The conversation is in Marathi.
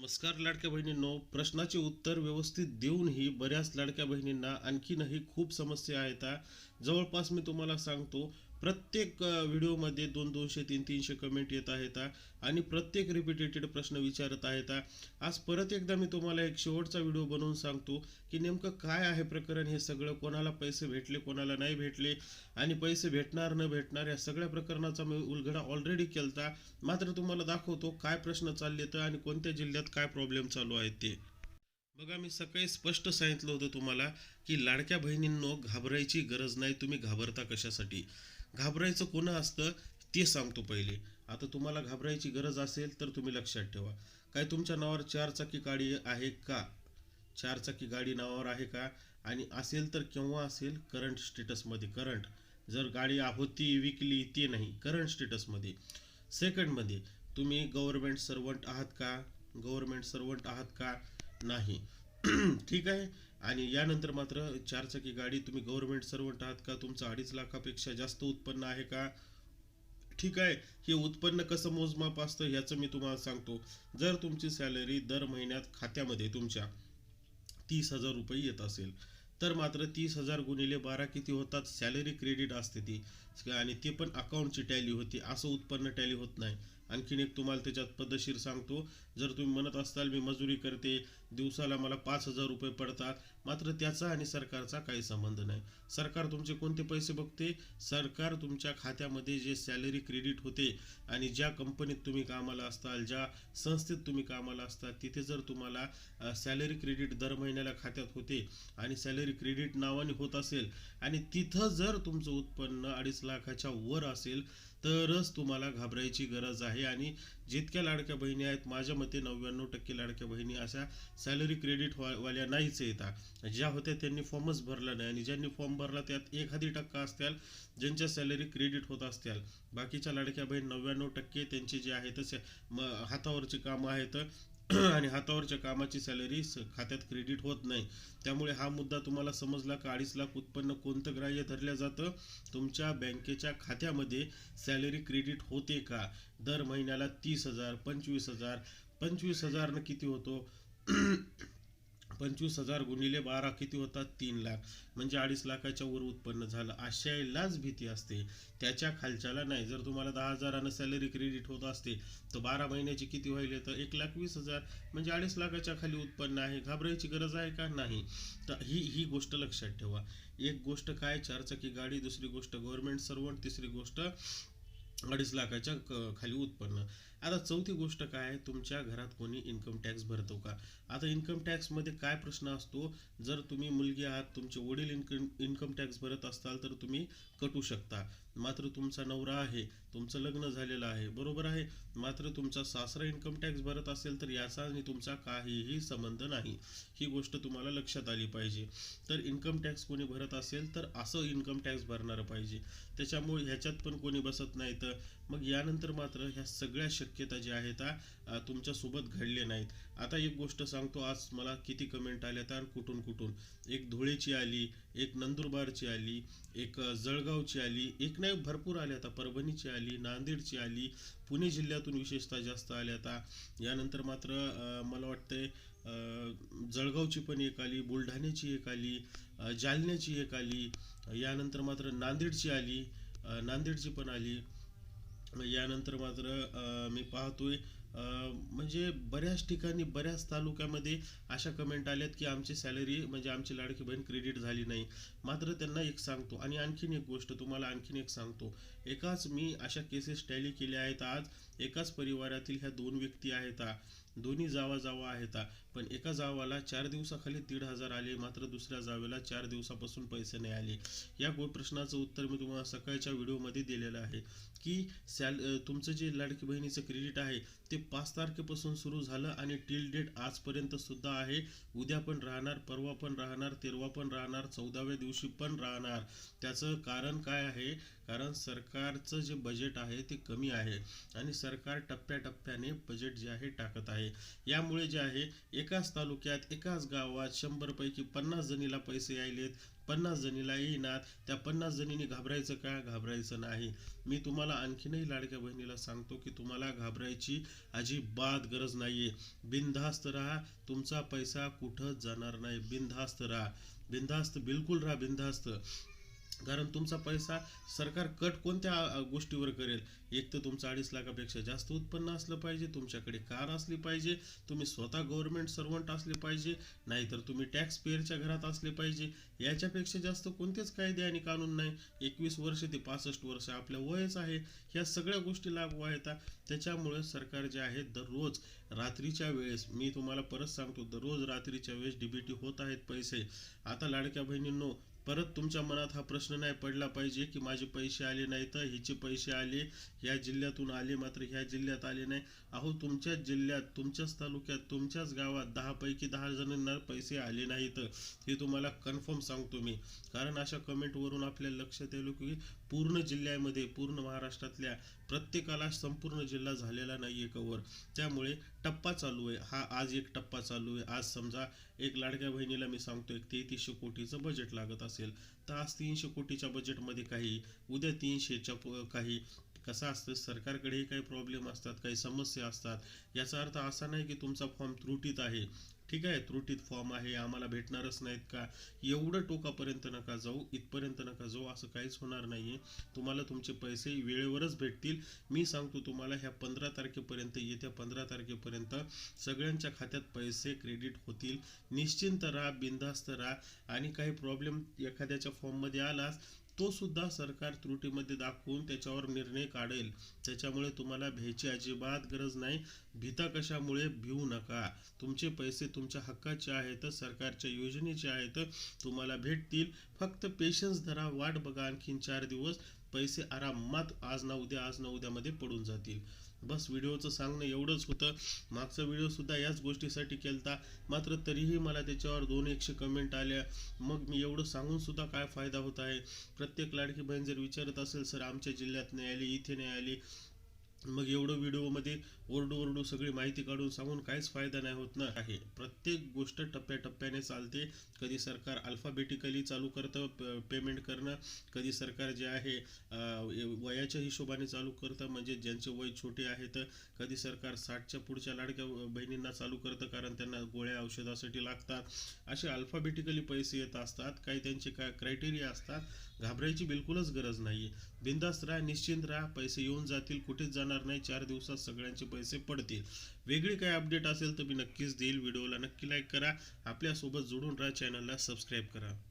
नमस्कार लाडक्या बहिणींनो. प्रश्नाचे उत्तर व्यवस्थित देऊनही बऱ्याच लाडक्या बहिणींना आणखीनही खूप समस्या आहेत. जवळपास मी तुम्हाला सांगतो प्रत्येक व्हिडिओमध्ये दोन दोनशे तीन तीनशे कमेंट येत आहेत आणि प्रत्येक रिपिटेटेड प्रश्न विचारत आहेत आज परत एकदा मी तुम्हाला एक शेवटचा व्हिडिओ बनवून सांगतो की नेमकं काय आहे प्रकरण हे सगळं कोणाला पैसे भेटले कोणाला नाही भेटले आणि पैसे भेटणार न भेटणार या सगळ्या प्रकरणाचा मी उलगडा ऑलरेडी केलता. मात्र तुम्हाला दाखवतो काय प्रश्न चालले तर आणि कोणत्या जिल्ह्यात काय प्रॉब्लेम चालू आहेत ते. बघा मी सकाळी स्पष्ट सांगितलं होतं तुम्हाला की लाडक्या बहिणींनो घाबरायची गरज नाही तुम्ही घाबरता कशासाठी? घाबरायचं कोणं असतं ते सांगतो पहिले. आता तुम्हाला घाबरायची गरज असेल तर तुम्ही लक्षात ठेवा. काय तुमच्या नावावर चारचाकी गाडी आहे का? चारचाकी गाडी नावावर आहे का? आणि असेल तर केव्हा असेल? करंट स्टेटसमध्ये करंट जर गाडी होती विकली ते नाही. करंट स्टेटसमध्ये सेकंडमध्ये तुम्ही गव्हर्मेंट सर्वंट आहात का? गव्हर्नमेंट सर्वंट आहात का? नाही. ठीक आहे. आणि यानंतर मात्र चारचाकी गाडी तुम्ही गव्हर्नमेंट सर्वंट आहात का? तुमचं अडीच लाखापेक्षा जास्त उत्पन्न आहे का? ठीक आहे. हे उत्पन्न कसं मोजमाप असतं ह्याचं मी तुम्हाला सांगतो. जर तुमची सॅलरी दर महिन्यात खात्यामध्ये तुमच्या तीस हजार रुपये येत असेल तर मात्र तीस हजार गुणिले बारा किती होतात? सॅलरी क्रेडिट असते ती. आणि ते पण अकाउंटची टॅली होती. असं उत्पन्न टॅली होत नाही. आणखीन एक तुम्हाला त्याच्यात पद्धतशीर सांगतो. जर तुम्ही म्हणत असाल मी मजुरी करते दिवसाला मला पाच हजार रुपये पडतात मात्र त्याचा आणि सरकारचा काही संबंध नाही. सरकार तुमचे कोणते पैसे बघते? सरकार तुमच्या खात्यामध्ये जे सॅलरी क्रेडिट होते आणि ज्या कंपनीत तुम्ही कामाला असताल ज्या संस्थेत तुम्ही कामाला असता तिथे जर तुम्हाला सॅलरी क्रेडिट दर महिन्याला खात्यात होते आणि सॅलरी क्रेडिट नावाने होत असेल आणि तिथं जर तुमचं उत्पन्न अडीच लाखाच्या वर असेल तरच तुम्हाला घाबरायची गरज आहे. आणि जितक्या लाडक्या बहिणी आहेत माझ्या मते नव्याण्णव टक्के लाडक्या बहिणी अशा सॅलरी क्रेडिट वा वाल्या नाहीच येतात ज्या होत्या त्यांनी फॉर्मच भरला नाही. आणि ज्यांनी फॉर्म भरला त्यात एखादी टक्का असतील ज्यांच्या सॅलरी क्रेडिट होत असतील बाकीच्या लाडक्या बहीण नव्याण्णव टक्के त्यांचे जे आहेत तसे म हातावरची कामं आहेत. आणि हातावरच्या कामाची सॅलरी खात्यात क्रेडिट होत नाही. त्यामुळे हा मुद्दा तुम्हाला समजला का? अडीच लाख उत्पन्न कोणतं ग्राह्य धरलं जातं? तुमच्या बँकेच्या खात्यामध्ये सॅलरी क्रेडिट होते का? दर महिन्याला तीस हजार पंचवीस हजार. पंचवीस हजारनं किती होतो? पंचवीस हजार गुणिले बारा किती होतात? तीन लाख. म्हणजे अडीच लाखाच्या वर उत्पन्न झालं. अशालाच भीती असते. त्याच्या खालच्याला नाही. जर तुम्हाला दहा हजारानं सॅलरी क्रेडिट होत असते तर बारा महिन्याची किती व्हायले? तर एक लाख वीस हजार. म्हणजे अडीच लाखाच्या खाली उत्पन्न आहे. घाबरायची गरज आहे का? नाही. तर ही ही गोष्ट लक्षात ठेवा. एक गोष्ट काय? चारचाकी गाडी दुसरी गोष्ट गव्हर्नमेंट सर्वंट तिसरी गोष्ट अडीच लाखाच्या खाली उत्पन्न. आता चौथी गोष्ट काय? आहे तुमच्या घरात कोणी इन्कम टॅक्स भरतो का? आता इन्कम टॅक्समध्ये काय प्रश्न असतो? जर तुम्ही मुलगी आहात तुमचे वडील इन्कम इन्कम टॅक्स भरत असताल तर तुम्ही कटू शकता. मात्र तुमचा नवरा आहे तुमचं लग्न झालेलं आहे बरोबर आहे? मात्र तुमचा सासरा इन्कम टॅक्स भरत असेल तर याचा आणि तुमचा काहीही संबंध नाही. ही गोष्ट तुम्हाला लक्षात आली पाहिजे. तर इन्कम टॅक्स कोणी भरत असेल तर असं इन्कम टॅक्स भरणारं पाहिजे. त्याच्यामुळे ह्याच्यात पण कोणी बसत नाही तर मग यानंतर मात्र ह्या सगळ्या शक्यता ज्या आहेत तुमच्यासोबत घडल्या नाहीत. आता एक गोष्ट सांगतो आज मला किती कमेंट आल्या तर कुठून कुठून. एक धुळेची आली एक नंदुरबारची आली एक जळगावची आली एक नाही भरपूर आल्या आता परभणीची आली नांदेडची आली पुणे जिल्ह्यातून विशेषतः जास्त आल्या आता यानंतर मात्र मला वाटतंय जळगावची पण एक आली बुलढाण्याची एक आली जालन्याची एक आली. यानंतर मात्र नांदेडची आली नांदेडची पण आली. यानंतर मात्र मी पाहतोय म्हणजे बऱ्याच ठिकाणी बऱ्याच तालुक्यामध्ये अशा कमेंट आल्यात की आमची सॅलरी म्हणजे आमची लाडकी बहीण क्रेडिट झाली नाही. मात्र त्यांना एक सांगतो आणि आणखीन एक गोष्ट तुम्हाला आणखीन एक सांगतो. एकाच मी अशा केसेस टॅली केल्या आहेत आज. एकाच परिवारातील ह्या दोन व्यक्ती आहेत. दोन्ही जावा जावा आहेत. पण एका जावाला चार दिवसाखाली दीड हजार आले मात्र दुसऱ्या जावेला चार दिवसापासून पैसे नाही आले. या गो प्रश्नाचं उत्तर मी तुम्हाला सकाळच्या व्हिडिओमध्ये दिलेलं आहे की सॅल तुमचं जे लाडकी बहिणीचं क्रेडिट आहे ते पाच तारखेपासून सुरू झालं आणि टिल डेट आजपर्यंत सुद्धा आहे. उद्या पण राहणार परवा पण राहणार तेरवा पण राहणार चौदाव्या दिवशी पण राहणार. त्याचं कारण काय आहे? कारण सरकारचं जे बजेट आहे ते कमी आहे आणि सरकार टप्प्याटप्प्याने बजेट जे आहे टाकत आहे. यामुळे जे आहे एकाच तालुक्यात एकाच गावात शंभरपैकी पन्नास जणीला पैसे यायलेत पन्नास जणीला येणार त्या पन्नास जणींनी घाबरायचं का? घाबरायचं नाही. मी तुम्हाला आणखीनही लाडक्या बहिणीला सांगतो की तुम्हाला घाबरायची अजिबात गरज नाहीये. बिनधास्त राहा. तुमचा पैसा कुठं जाणार नाही? बिनधास्त राहा. बिनधास्त बिलकुल राहा बिनधास्त. कारण तुमचा पैसा सरकार कट कोणत्या गोष्टीवर करेल? एक तर तुमचं अडीच लाखापेक्षा जास्त उत्पन्न असलं पाहिजे तुमच्याकडे कार असली पाहिजे तुम्ही स्वतः गव्हर्नमेंट सर्वंट असले पाहिजे नाहीतर तुम्ही टॅक्स पेअरच्या घरात असले पाहिजे. याच्यापेक्षा जास्त कोणतेच कायदे आणि कानून नाही. एकवीस वर्ष ते पासष्ट वर्ष आपल्या वयच आहे. ह्या सगळ्या गोष्टी लागू आहेत. त्याच्यामुळे सरकार जे आहे दररोज रात्रीच्या वेळेस मी तुम्हाला परत सांगतो दररोज रात्रीच्या वेळेस डीबीटी होत आहेत पैसे. आता लाडक्या बहिणींनो परत तुमच्या मनात हा प्रश्न नाही पडला पाहिजे की माझे पैसे आले नाही तर हिचे पैसे आले ह्या जिल्ह्यातून आले मात्र ह्या जिल्ह्यात आले नाही. अहो तुमच्याच जिल्ह्यात तुमच्याच तालुक्यात तुमच्याच गावात दहापैकी दहा जणांना पैसे आले नाहीत हे तुम्हाला कन्फर्म सांगतो मी. कारण अशा कमेंटवरून आपल्या लक्षात येईल की पूर्ण जिल्ह्यामध्ये पूर्ण महाराष्ट्रातल्या प्रत्येकाला संपूर्ण जिल्हा झालेला नाही आहे कवर त्यामुळे टप्पा चालू आहे. हा आज एक टप्पा चालू आहे. आज समजा एक लाडक्या बहिणीला मी सांगतो एक तेहतीसशे कोटीचं बजेट लागत असेल तर आज तीनशे कोटीच्या बजेटमध्ये काही उद्या तीनशेच्या प- काही कसं असतं सरकारकडेही काही प्रॉब्लेम असतात काही समस्या असतात. याचा अर्थ असा नाही की तुमचा फॉर्म त्रुटीत आहे. ठीक आहे? त्रुटीत फॉर्म आहे आम्हाला भेटणारच नाहीत का? एवढं टोकापर्यंत नका जाऊ इथपर्यंत नका जाऊ असं काहीच होणार नाहीये. तुम्हाला तुमचे पैसे वेळेवरच भेटतील. मी सांगतो तुम्हाला ह्या पंधरा तारखेपर्यंत येत्या पंधरा तारखेपर्यंत सगळ्यांच्या खात्यात पैसे क्रेडिट होतील. निश्चिंत राहा बिनधास्त राहा. आणि काही प्रॉब्लेम एखाद्याच्या फॉर्ममध्ये आलास तो सुद्धा सरकार त्रुटीमध्ये दाखवून त्याच्यावर निर्णय काढेल. त्याच्यामुळे तुम्हाला भ्यायची अजिबात गरज नाही. भीता कशामुळे? भिवू नका. तुमचे पैसे तुमच्या हक्काचे आहेत सरकारच्या योजनेचे आहेत तुम्हाला भेटतील. फक्त पेशन्स धरा वाट बघा आणखीन चार दिवस. पैसे आरामात आज ना उद्या आज ना उद्यामध्ये पडून जातील. बस व्हिडिओचं सांगणं एवढंच होतं. मागचा व्हिडिओ सुद्धा याच गोष्टीसाठी केलता. मात्र तरीही मला त्याच्यावर दोन एकशे कमेंट आल्या. मग मी एवढं सांगून सुद्धा काय फायदा होत आहे? प्रत्येक लाडकी बहीण जर विचारत असेल सर आमच्या जिल्ह्यात नाही आली इथे नाही आली मग एवढं व्हिडिओमध्ये ओरडू ओरडू सगळी माहिती काढून सांगून काहीच फायदा नाही होत ना. आहे. प्रत्येक गोष्ट टप्प्याटप्प्याने चालते. कधी सरकार अल्फाबेटिकली चालू करतं पेमेंट करणं. कधी सरकार जे आहे वयाच्या हिशोबाने चालू करतं म्हणजे ज्यांचे वय छोटे आहेत कधी सरकार साठच्या पुढच्या लाडक्या बहिणींना चालू करतं कारण त्यांना गोळ्या औषधासाठी लागतात. असे अल्फाबेटिकली पैसे येत असतात. काही त्यांचे काय क्रायटेरिया असतात. घाबरायची बिलकुलच गरज नाही बिंदास्त राहा निश्चिंत राहा. पैसे येऊन जातील कुठेच जाणार नाही चार दिवसात सगळ्यांचे पैसे पडतील. वेगळी काय अपडेट असेल तर मी नक्कीच देईल. व्हिडिओला नक्की लाईक करा. आपल्यासोबत जोडून राहा. चॅनलला सबस्क्राईब करा.